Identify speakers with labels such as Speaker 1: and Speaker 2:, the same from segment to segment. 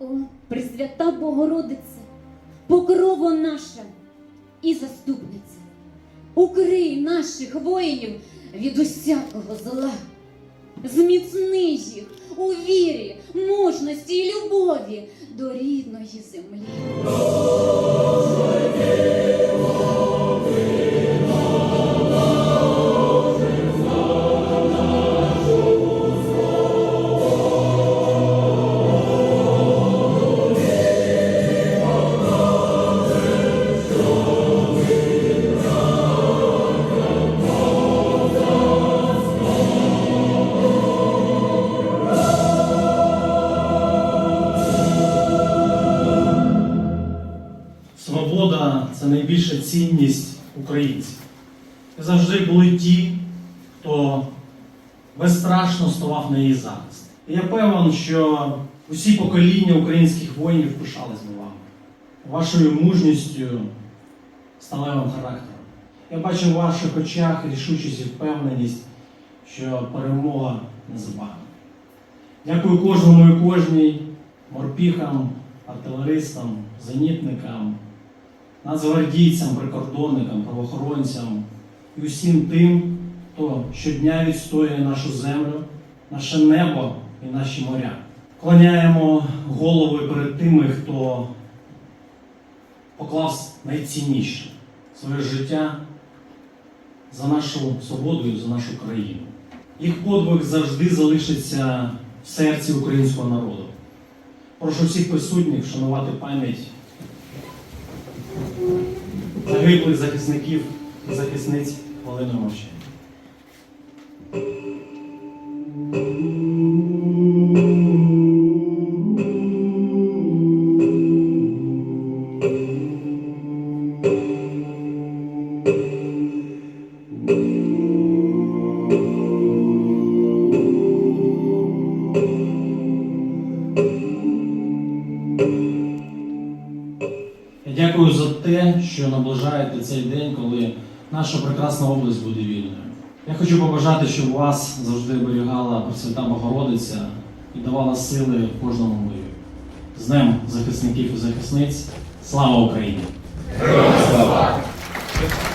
Speaker 1: О, Пресвята Богородице, покрово наша і заступниця, укрий наших воїнів від усякого зла, зміцни їх у вірі, мужності і любові до рідної землі.
Speaker 2: Свобода це найбільша цінність українців. І завжди були ті, хто безстрашно ставав на її захист. І я певен, що усі покоління українських воїнів пишались би вами, вашою мужністю, сталевим характером. Я бачу в ваших очах рішучість і впевненість, що перемога незабаром. Дякую кожному і кожній морпіхам, артилеристам, зенітникам, нацгвардійцям, прикордонникам, правоохоронцям і усім тим, хто щодня відстоює нашу землю, наше небо і наші моря. Клоняємо голови перед тими, хто поклав найцінніше своє життя за нашу свободу і за нашу країну. Їх подвиг завжди залишиться в серці українського народу. Прошу всіх присутніх вшанувати пам'ять загиблих захисників і захисниць хвилиною мовчання. Дякую за те, що наближаєте цей день, коли наша прекрасна область буде вільною. Я хочу побажати, щоб вас завжди оберігала Пресвята Богородиця і давала сили кожному бою. З Днем захисників і захисниць. Слава Україні!
Speaker 3: Зробились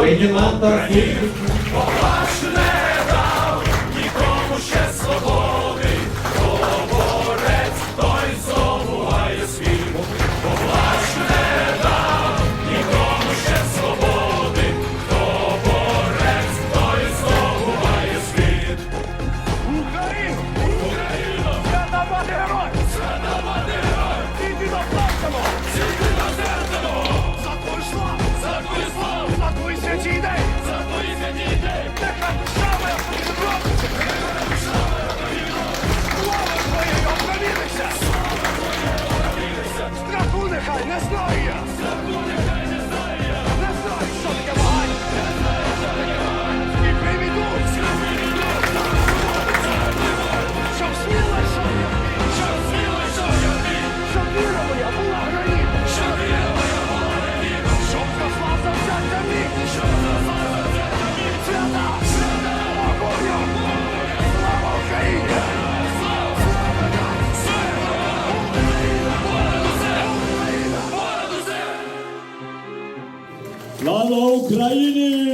Speaker 3: Vem
Speaker 4: de mata, aqui. Let's go!
Speaker 3: Понад усе!
Speaker 5: Слава Україні!